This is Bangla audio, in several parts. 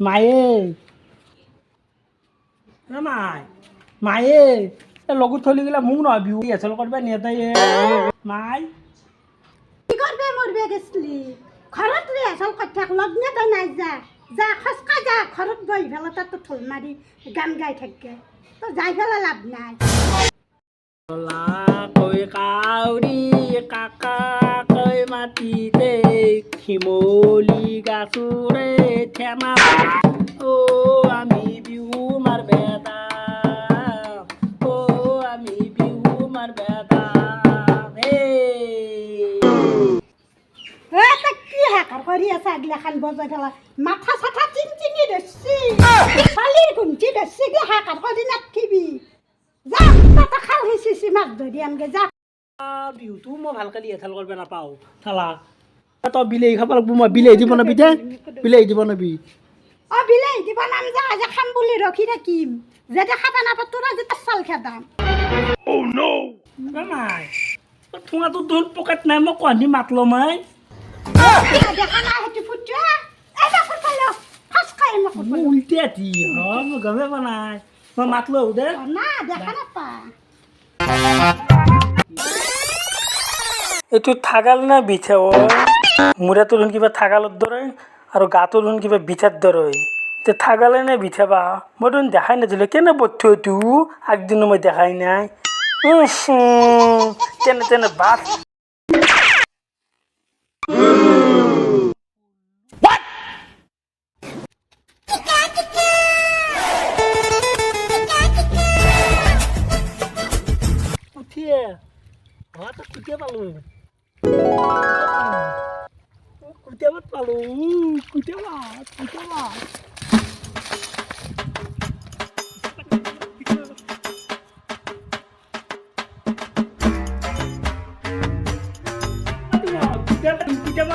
মায়ে এ মাই। মায়ে এ লগত থলি গেলা মোক নহয় বিহু এচল কৰবা নিয়ে তাই মাই। কি করবে মরবে গেছলি? ঘরত রে আসল কথা লগ্নে তো নাই যা। যা খসকা যা ঘরত বই ফেলা তো ঠোল মারি গান গাই থাকে। তো যাই ফেলা লাভ নাই। লা কৈ কাউৰী কাকা। কৈ মাতিতে শিমলি গাছোৰে থেমা অ আমি বিহু মাৰ বেদা। অ আমি বিহু মাৰ বেদা। হে। কি হাকাৰ কৰি আছে আগলা খান বজাই ফেলা? মাথা চাথা চিন চিনি ধরছি পালির ঘুমচি ধরছি কি হাকাৰ কৰি নাথিবি যা, তাতে খাল সিঁচিছি মাছ ধৰি আনগে, যা। বিহুটো মই ভালকে এঠাল কৰিব নাপাওঁ চালা তই বিলাহী খাব লাগিব মই বিলাহী দিব নবি দে। বিলাহী দিব নবি অ বিলাহী দিব নাম যা আজি খাম বুলি ৰখি থাকিম। যেতিয়া খাবা নাপাওঁ তোৰা যেতিয়া চাল খেদাম নাই ঠোঙাটো দূৰ পকেট নাই মই কঢ়ি মাত ল'ম মই দেখা নাই সেইটো ফুটোৱা উল্টি আঠি হয় মই গমেই পোৱা নাই। মই মাত লওঁ দে। না দেখা নাপা। এইটো থাগাল না বিছা অ মূৰা তোলন কিবা থাগালৰ দৰে আৰু গা তোলন কিবা বিছাৰ দৰে তে থাগালে নে বিছা বা মই তোন দেখাই নাছিলো, কেনে বস্তু এইটো আগদিনো মই দেখাই নাই। তেনে তেনে বাট কুটিয়া পালো। 库德马，库德马，库德马，库德马。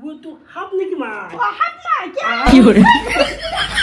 dekya. Hati. Untuk hap nih gimana? হাত নাই কি